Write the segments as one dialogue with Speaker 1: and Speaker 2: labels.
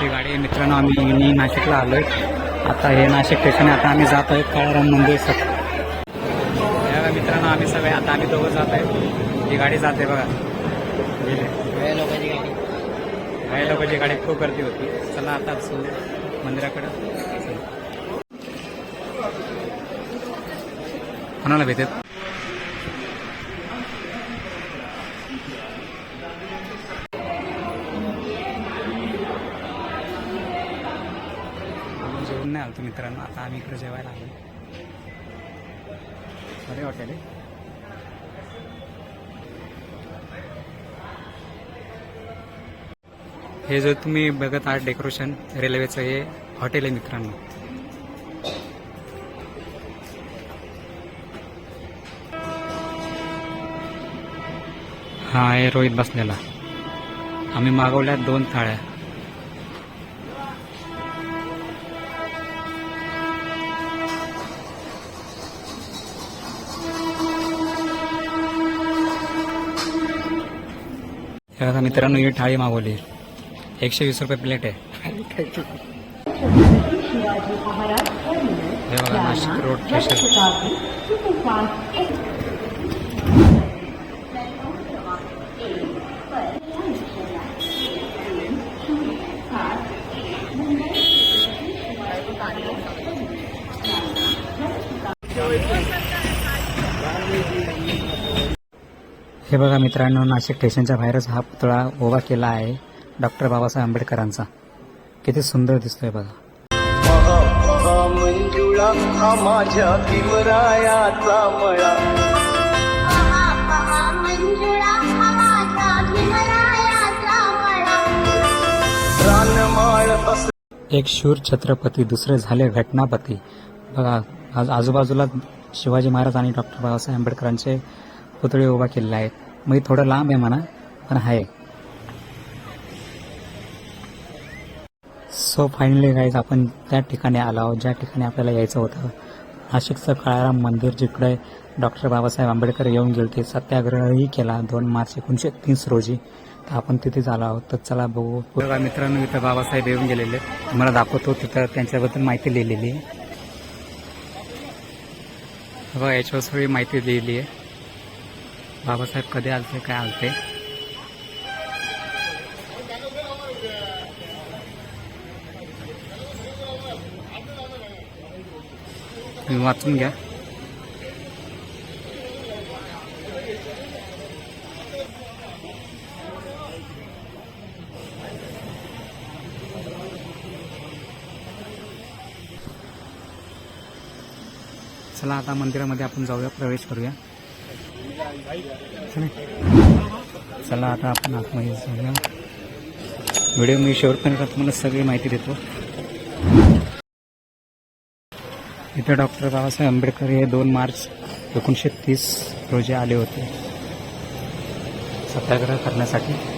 Speaker 1: ही गाडी. आहे मित्रांनो आम्ही मी नाशिकला आलो आहे आता हे नाशिक स्टेशन आहे. आता आम्ही जात आहे काळाराम मंदिर सर हे मित्रांनो आम्ही सगळे आता आम्ही दोघं जात आहे. ही गाडी जाते बघा. गेले. काही लोकांची गाडी खूप गर्दी होती. चला आता सो मंदिराकडं. कोणाला भेटत जेवण नाही आलो मित्रांनो. आता आम्ही इकडे जेवायला आलो अरे हॉटेल आहे हे जर तुम्ही बघत आहात डेकोरेशन रेल्वेचं हे हॉटेल आहे मित्रांनो. हा हे रोहित बसलेला. आम्ही मागवल्या दोन थाळ्या. हे बघा मित्रांनो ही थाळी मागवली. एकशे वीस रुपये प्लेट आहे. हे बघा नाशिक रोड स्टेशन हे बघा मित्रांनो नाशिक स्टेशनच्या बाहेरच हा पुतळा उभा केला आहे. डॉक्टर बाबासाहेब आंबेडकरांचा. किती सुंदर दिसतोय बघा.
Speaker 2: हा माझ्या भीमरायाचा मळा.
Speaker 1: एक शूर छत्रपती दुसरे झाले घटनापती. बघा आज आजूबाजूला शिवाजी महाराज आणि डॉक्टर बाबासाहेब आंबेडकरांचे पुतळे उभा केलेला आहे मग म्हणजे थोडं लांब आहे म्हणा पण आहे. सो फायनली गाईज आपण त्या ठिकाणी आलो आहोत ज्या ठिकाणी आपल्याला यायचं होतं. नाशिकचं काळाराम मंदिर जिकडे डॉक्टर बाबासाहेब आंबेडकर येऊन गेले ते सत्याग्रहही केला दोन मार्च एकोणीसशे तीस रोजी. तर आपण तिथेच आलो आहोत. तर चला बघू. बघा मित्रांनो इथं बाबासाहेब येऊन गेलेले. मला तुम्हाला दाखवतो तिथं त्यांच्याबद्दल माहिती लिहिलेली आहे. बघा याच्यावर सगळी माहिती लिहिली आहे. बाबासाहेब कधी आलते काय आलते? तुम्ही वाचून घ्या. चला आता मंदिरामध्ये आपण जाऊया प्रवेश करूया. चला. आता आपण आतमध्ये जाऊया. व्हिडिओ मी शेवटपर्यंत तुम्हाला सगळी माहिती देतो. इथे डॉक्टर बाबासाहेब आंबेडकर हे दोन मार्च एकोणीसशे तीस रोजी आले होते. सत्याग्रह करण्यासाठी.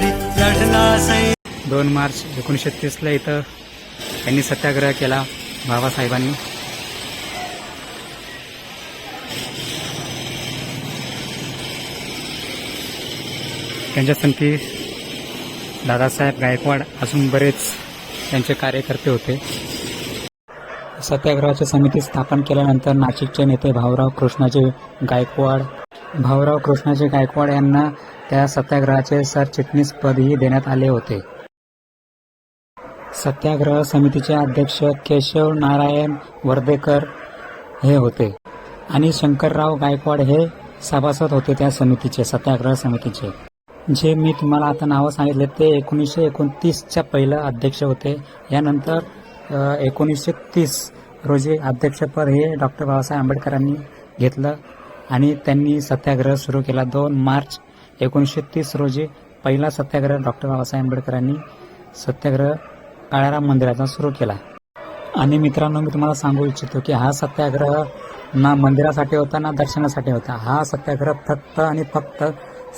Speaker 2: लढला सै
Speaker 1: दोन मार्च एकोणीसशे तीसला इथं त्यांनी सत्याग्रह केला बाबासाहेबांनी. त्यांच्या संगती दादासाहेब गायकवाड अजून बरेच त्यांचे कार्यकर्ते होते. सत्याग्रहाची समिती स्थापन केल्यानंतर नाशिकचे नेते भाऊराव कृष्णाचे गायकवाड भाऊराव कृष्णाचे गायकवाड यांना त्या सत्याग्रहाचे सरचिटणीस पदही देण्यात आले होते. सत्याग्रह समितीचे अध्यक्ष केशव नारायण वर्धेकर हे होते आणि शंकरराव गायकवाड हे सभासद होते त्या समितीचे सत्याग्रह समितीचे. जे मी तुम्हाला आता नावं सांगितले ते एकोणीसशे एकोणतीसच्या पहिलं अध्यक्ष होते. यानंतर एकोणीसशे तीस रोजी अध्यक्षपद हे डॉक्टर बाबासाहेब आंबेडकरांनी घेतलं आणि त्यांनी सत्याग्रह सुरू केला. दोन मार्च एकोणीसशे तीस रोजी पहिला सत्याग्रह डॉक्टर बाबासाहेब आंबेडकरांनी सत्याग्रह काळाराम मंदिराचा सुरू केला. आणि मित्रांनो मी तुम्हाला सांगू इच्छितो की हा सत्याग्रह ना मंदिरासाठी होता ना दर्शनासाठी होता. हा सत्याग्रह फक्त आणि फक्त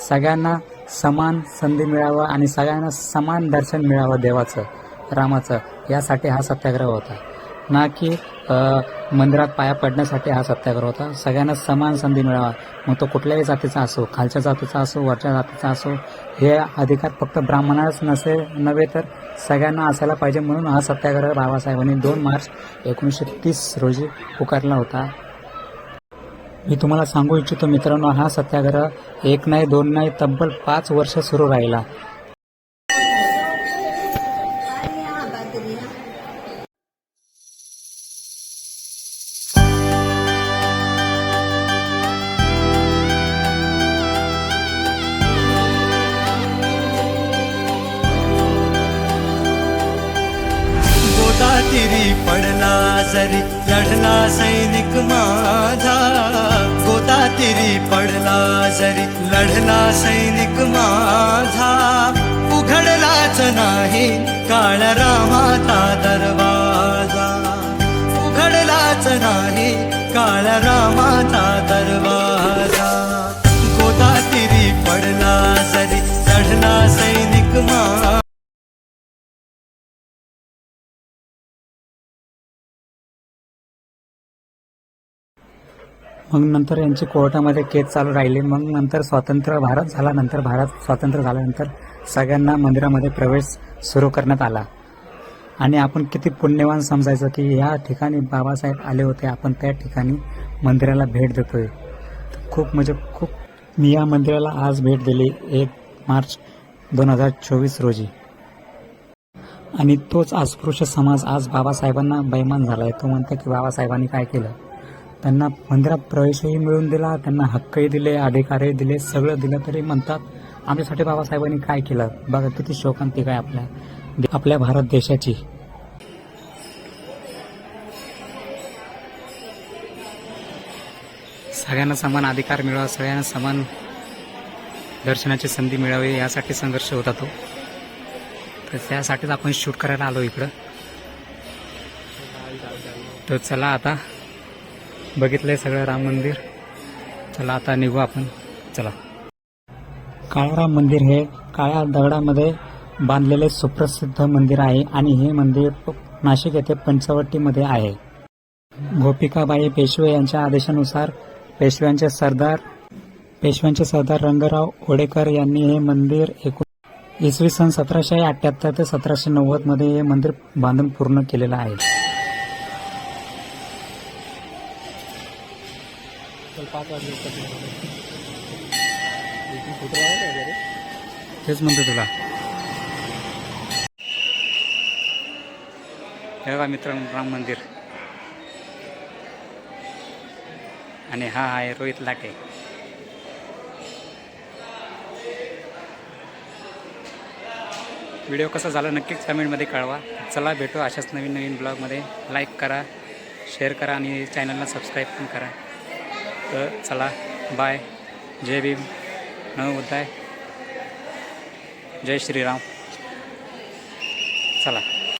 Speaker 1: सगळ्यांना समान संधी मिळावं आणि सगळ्यांना समान दर्शन मिळावं देवाचं रामाचं. यासाठी हा सत्याग्रह होता. ना की मंदिरात पाया पडण्यासाठी हा सत्याग्रह होता. सगळ्यांना समान संधी मिळावा. मग तो कुठल्याही जातीचा असो खालच्या जातीचा असो वरच्या जातीचा असो हे अधिकार फक्त ब्राह्मणालाच नसे नव्हे तर सगळ्यांना असायला पाहिजे म्हणून हा सत्याग्रह बाबासाहेबांनी दोन मार्च एकोणीसशे तीस रोजी पुकारला होता. मी तुम्हाला सांगू इच्छितो मित्रांनो हा सत्याग्रह एक नाही दोन नाही तब्बल पाच वर्ष सुरू राहिला.
Speaker 2: पडला जरी लढला सैनिक माझा गोदातिरी पडला जरी. लढला सैनिक माझा उघडलाच नाही काळ रामाचा दरवाजा. उघडलाच नाही काळ रामाचा
Speaker 1: मग नंतर यांची कोर्टामध्ये केस चालू राहिली. मग नंतर स्वातंत्र्य भारत झाला. नंतर भारत स्वातंत्र्य झाल्यानंतर सगळ्यांना मंदिरामध्ये प्रवेश सुरू करण्यात आला. आणि आपण किती पुण्यवान समजायचं की या ठिकाणी बाबासाहेब आले होते. आपण त्या ठिकाणी मंदिराला भेट देतोय. खूप म्हणजे खूप मी या मंदिराला आज भेट दिली एक मार्च दोन हजार चोवीस रोजी. आणि तोच अस्पृश्य समाज आज बाबासाहेबांना बैमान झालाय. तो म्हणतो की बाबासाहेबांनी काय केलं? त्यांना मंदिरात प्रवेशही मिळवून दिला त्यांना हक्कही दिले अधिकारही दिले सगळं दिलं तरी म्हणतात आमच्यासाठी बाबासाहेबांनी काय केलं? बघा किती शोकांतिक आहे आपल्या आपल्या भारत देशाची. सगळ्यांना समान अधिकार मिळावा सगळ्यांना समान दर्शनाची संधी मिळावी यासाठी संघर्ष होता तो तर त्यासाठीच आपण शूट करायला आलो इकडं. तर चला आता बघितलंय सगळं राम मंदिर. चला आता निघू आपण. चला. काळाराम मंदिर हे काळ्या दगडामध्ये बांधलेले सुप्रसिद्ध मंदिर आहे आणि हे मंदिर नाशिक येथे पंचवटीमध्ये आहे. गोपिकाबाई पेशवे यांच्या आदेशानुसार पेशव्यांचे सरदार पेशव्यांचे सरदार रंगराव ओडेकर यांनी हे मंदिर एकूण इसवी सन सतराशे अठ्याहत्तर ते सतराशे नव्वदमध्ये हे मंदिर बांधून पूर्ण केलेलं आहे. तेच म्हणतो तुला. हे बघा मित्रांनो राम मंदिर. आणि हा आहे रोहित लाटे. व्हिडिओ कसा झाला नक्कीच कमेंटमध्ये कळवा. चला भेटू अशाच नवीन नवीन ब्लॉगमध्ये. लाईक करा शेअर करा आणि चॅनलला सबस्क्राईब पण करा. तर चला बाय जय भीम. नव बुद्धाय जय श्रीराम. चला.